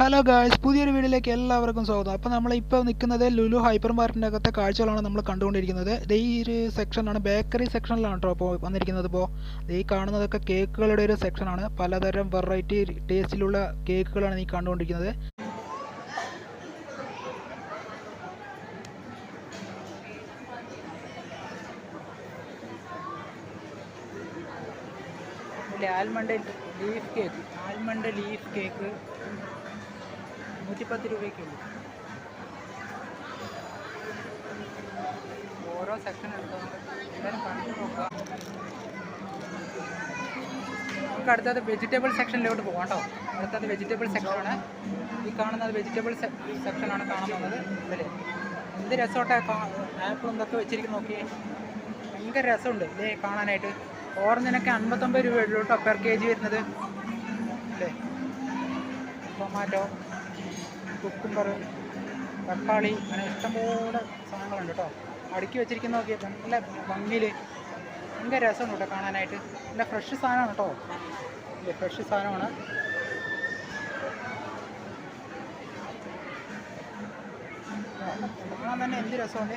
Hello guys പുതിയൊരു വീഡിയോയിലേക്ക് എല്ലാവർക്കും സ്വാഗതം. അപ്പോൾ നമ്മൾ ഇപ്പോൾ നിൽക്കുന്നത് ലുലു ഹൈപ്പർ മാർക്കറ്റിന്റെ അകത്തെ കാഴ്ചകളാണ് നമ്മൾ കണ്ടുകൊണ്ടിരിക്കുന്നത്. ഈ ഒരു സെക്ഷനാണ് ബേക്കറി സെക്ഷനിലാണ് കേട്ടോ അപ്പോൾ വന്നിരിക്കുന്നത് ഇപ്പോൾ ഈ കാണുന്നതൊക്കെ കേക്കുകളുടെ ഒരു സെക്ഷനാണ് പലതരം വെറൈറ്റി ടേസ്റ്റിലുള്ള കേക്കുകളാണ് നീ കണ്ടുകൊണ്ടിരിക്കുന്നത്. Almond leaf cake almond leaf cake നൂറ്റിപ്പത്ത് രൂപയ്ക്കുള്ളൂ ഓരോ സെക്ഷൻ എടുത്തോ എല്ലാവരും കണ്ടു നോക്കുക നമുക്ക് അടുത്തത് വെജിറ്റബിൾ സെക്ഷനിലോട്ട് പോകാം കേട്ടോ. അടുത്തത് വെജിറ്റബിൾ സെക്ഷനാണ് ഈ കാണുന്നത് വെജിറ്റബിൾ സെക്ഷനാണ് കാണുന്നത് ഇതിൽ എന്ത് രസമായിട്ടാ ആപ്പിളും ഇതൊക്കെ വെച്ചിരിക്കും നോക്കിയേ. ഭയങ്കര രസമുണ്ട്. ഇല്ലേ കാണാനായിട്ട്. ഓറഞ്ചിനൊക്കെ അൻപത്തൊമ്പത് രൂപയുള്ളൂ കേട്ടോ പെർ കെ ജി വരുന്നത്. അല്ലേ? ടൊമാറ്റോ കുക്കുംബർ തക്കാളി അങ്ങനെ ഇഷ്ടംപോലെ സാധനങ്ങളുണ്ട് കേട്ടോ. അടുക്കി വെച്ചിരിക്കുന്ന നോക്കിയാൽ നല്ല ഭംഗിയിൽ ഭയങ്കര രസമുണ്ട് കേട്ടോ കാണാനായിട്ട്. നല്ല ഫ്രഷ് സാധനമാണ് കേട്ടോ. ഇല്ലേ ഫ്രഷ് സാധനമാണ്. കാണാൻ തന്നെ എന്ത് രസമുണ്ട്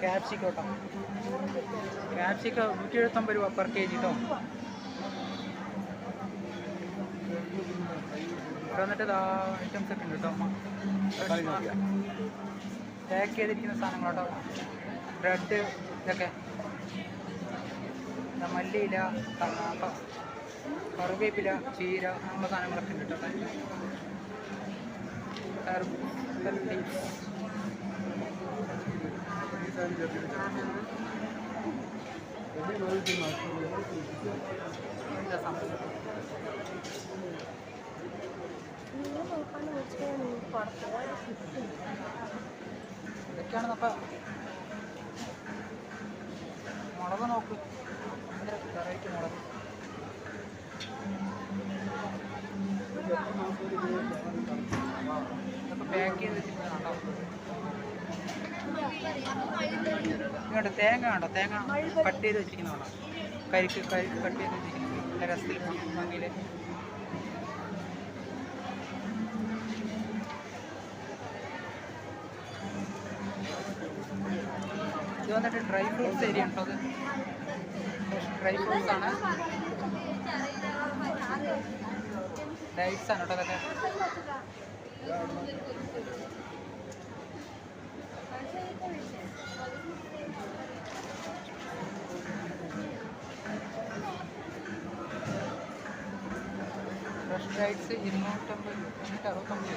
ക്യാപ്സിക്കോട്ടോ ക്യാപ്സിക്ക നൂറ്റി എഴുപത്തൊമ്പത് രൂപ പെർ കെ ജി കേട്ടോ. ഇവിടെ വന്നിട്ട് ഐറ്റംസ് ഒക്കെ ഉണ്ട് കേട്ടോ പാക്ക് ചെയ്തിരിക്കുന്ന സാധനങ്ങൾ കേട്ടോ ബ്രെഡ് ഇതൊക്കെ. മല്ലിയില കറുവേപ്പില ചീര അങ്ങനെയുള്ള സാധനങ്ങളൊക്കെ ഉണ്ട് കേട്ടോ ഹെർബ് സംഭവം ഇതൊക്കെയാണ് നോക്ക മുളക് നോക്ക്. വെറൈറ്റി മുളക്. ഇതൊക്കെ പാക്ക് ചെയ്ത് വെച്ചിട്ടുണ്ടോ ഇങ്ങോട്ട് തേങ്ങ കണ്ടോ? തേങ്ങ കട്ട് ചെയ്ത് വെച്ചിരിക്കുന്നതാണോ കരിക്ക് കരി കട്ട് ചെയ്ത് വെച്ചിരിക്കുന്നത് രസത്തിൽ ഭംഗിയിൽ വന്നിട്ട് ഡ്രൈ ഫ്രൂട്ട്സ് ഏരിയ ഉണ്ടോ അത്? ഡ്രൈ ഫ്രൂട്ട്സ് ആണ്. ഡൈറ്റ്സ് ആണ് കേട്ടോ അതൊക്കെ. ഫ്രഷ് ഡൈറ്റ്സ് ഇരുന്നൂറ്റമ്പത് ഇരുന്നൂറ്റി അറുപത്തൊമ്പത്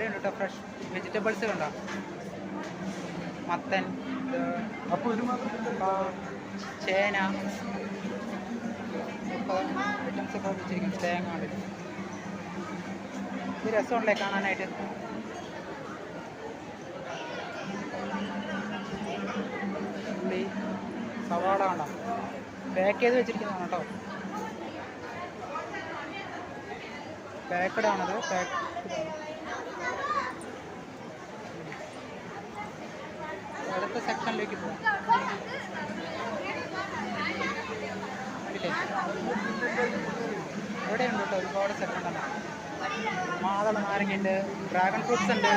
ഇവിടെ ഉണ്ട് കേട്ടോ ഫ്രഷ് വെജിറ്റബിൾസ് കണ്ടോ മത്തൻ ചേന ഐറ്റംസ് ഒക്കെ വെച്ചിരിക്കും തേങ്ങ ഉണ്ട്. ഇത് രസമുണ്ടേ കാണാനായിട്ട്. ഉള്ളി സവാള ഉണ്ടോ പാക്ക് ചെയ്ത് വെച്ചിരിക്കുന്നതാണ് കേട്ടോ. പാക്കഡ് ആണത്. പാക്ക് അടുത്ത സെക്ഷനിലേക്ക് പോകാം? ഇവിടെയുണ്ട് കേട്ടോ ഒരുപാട് സെക്ഷൻ തന്നെ മാതള നാരങ്ങയുണ്ട് ഡ്രാഗൺ ഫ്രൂട്ട്സ് ഉണ്ട്.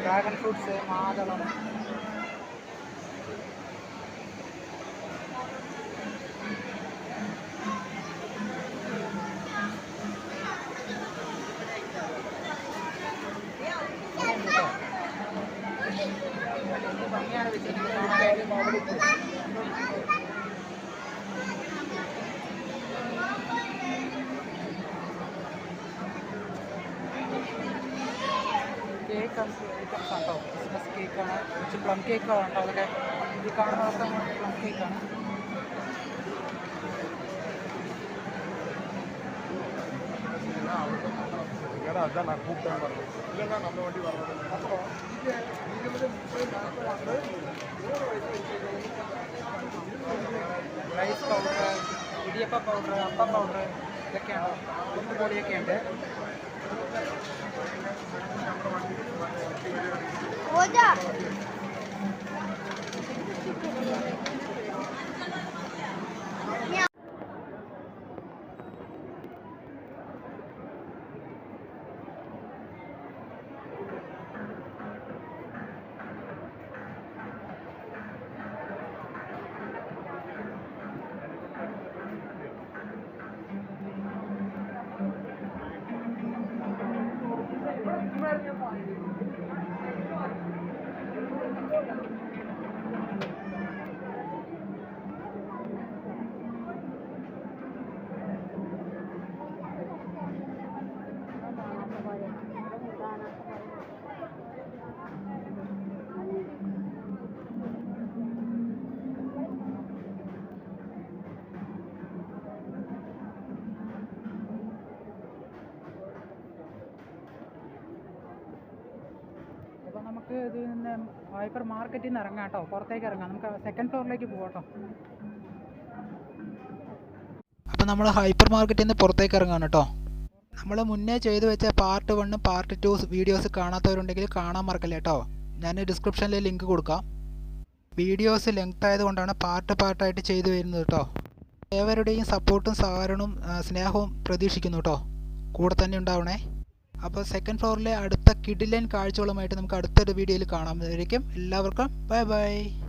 Dragon fruits മാതളം. കേക്ക് ഐറ്റംസ് ആണോ ക്രിസ്മസ് കേക്കാണ് കുറച്ച് പ്ലം കേക്കാണ് കേട്ടോ അതൊക്കെ ഈ കാണുന്നതൊക്കെ പ്ലം കേക്കാണ് அதான் நான் கூப்பிட்டேன் பாருங்க இல்லைன்னா நம்ம வண்டி வரணும் அப்புறம் rice idiyappa powder appa powder ഇതൊക്കെയാണ് പൊടിയൊക്കെ ഉണ്ട് Водя! അപ്പോൾ നമുക്ക് ഇതിൽ നിന്ന് ഹൈപ്പർ മാർക്കറ്റിൽ നിന്ന് ഇറങ്ങാം കേട്ടോ പുറത്തേക്ക് ഇറങ്ങാം. നമുക്ക് സെക്കൻഡ് ഫ്ലോറിലേക്ക് പോകാം കേട്ടോ അപ്പോൾ നമ്മൾ ഹൈപ്പർ മാർക്കറ്റിൽ നിന്ന് പുറത്തേക്ക് ഇറങ്ങാണ് കേട്ടോ നമ്മൾ മുന്നേ ചെയ്തു വെച്ച പാർട്ട് വണ്ണും പാർട്ട് ടു വീഡിയോസ് കാണാത്തവരുണ്ടെങ്കിൽ കാണാൻ മറക്കല്ലേ കേട്ടോ ഞാൻ ഡിസ്ക്രിപ്ഷനിൽ ലിങ്ക് കൊടുക്കാം. വീഡിയോസ് ലെങ്ത് ആയതുകൊണ്ടാണ് പാർട്ട് പാർട്ടായിട്ട് ചെയ്തു വരുന്നത് കേട്ടോ ഏവരുടെയും സപ്പോർട്ടും സഹകരണവും സ്നേഹവും പ്രതീക്ഷിക്കുന്നു കേട്ടോ കൂടെ തന്നെ ഉണ്ടാവണേ. അപ്പോൾ സെക്കൻഡ് ഫ്ലോറിലെ അടുത്ത കിഡിലൈൻ കാഴ്ചകളുമായിട്ട് നമുക്ക് അടുത്തൊരു വീഡിയോയിൽ കാണാം. എല്ലാവർക്കും ബൈ ബൈ